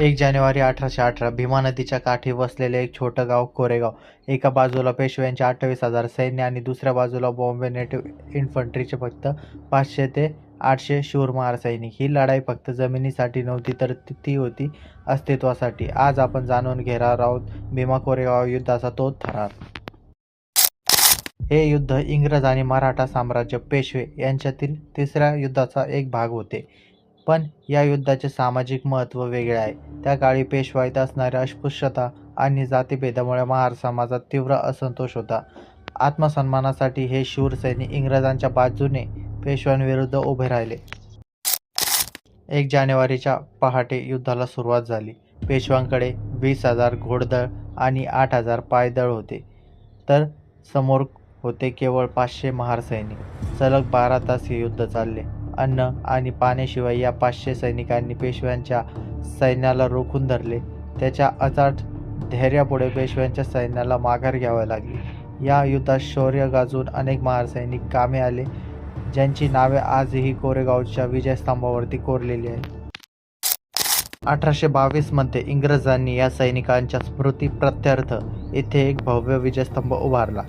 एक जानेवारी अठराशे अठरा भीमा नदीच्या काठी वसलेले एक छोटं गाव कोरेगाव. एका बाजूला पेशव्यांचे अठ्ठावीस हजार सैन्य आणि दुसऱ्या बाजूला बॉम्बे नेटिव्ह इन्फंट्रीचे फक्त पाचशे ते आठशे शूरमार सैनिक. ही लढाई फक्त जमिनीसाठी नव्हती तर ती ती होती अस्तित्वासाठी. आज आपण जाणून घेणार आहोत भीमा कोरेगाव युद्धाचा तो थरार. हे युद्ध इंग्रज आणि मराठा साम्राज्य पेशवे यांच्यातील तिसऱ्या युद्धाचा एक भाग होते. पण या युद्धाचे सामाजिक महत्त्व वेगळे आहे. त्या काळी पेशवाईत असणाऱ्या अस्पृश्यता आणि जातीभेदामुळे महार समाजात तीव्र असंतोष होता. आत्मसन्मानासाठी हे शूरसैनिक इंग्रजांच्या बाजूने पेशव्यांविरुद्ध उभे राहिले. एक जानेवारीच्या पहाटे युद्धाला सुरुवात झाली. पेशव्यांकडे वीस हजार घोडदळ आणि आठ हजार पायदळ होते. तर समोर होते केवळ पाचशे महार सैनिक. सलग बारा तास हे युद्ध चालले. अन्न आणि पाण्याशिवाय या पाचशे सैनिकांनी पेशव्यांच्या सैन्याला रोखून धरले. त्याच्या अचाट धैर्यापुढे पेशव्यांच्या सैन्याला माघार घ्यावी लागली. या युद्धात शौर्य गाजून अनेक महार सैनिक कामे आले ज्यांची नावे आजही कोरेगावच्या विजयस्तंभावरती कोरलेली आहेत. अठराशे बावीसमध्ये इंग्रजांनी या सैनिकांच्या स्मृती प्रत्यर्थ येथे एक भव्य विजयस्तंभ उभारला.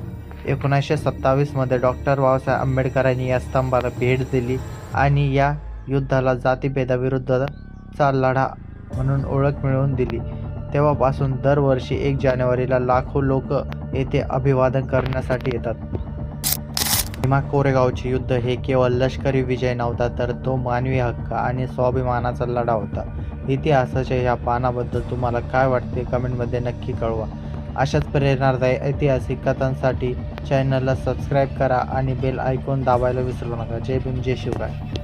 एकोणीसशे सत्तावीसमध्ये डॉक्टर बाबासाहेब आंबेडकरांनी या स्तंभाला भेट दिली. आणि या युद्धाला जातीभेदाविरुद्धचा लढा म्हणून ओळख मिळवून दिली. तेव्हापासून दरवर्षी एक जानेवारीला लाखो लोक येथे अभिवादन करण्यासाठी येतात. भीमा कोरेगावचे युद्ध हे केवळ लष्करी विजय नव्हता तर तो मानवी हक्क आणि स्वाभिमानाचा लढा होता. इतिहासाच्या या पानाबद्दल तुम्हाला काय वाटते? कमेंटमध्ये नक्की कळवा. अशाच प्रेरणादायी ऐतिहासिक कथांसाठी चॅनलला सबस्क्राईब करा आणि बेल ऐकून दाबायला विसरू नका. जय भीम जय शिवराय.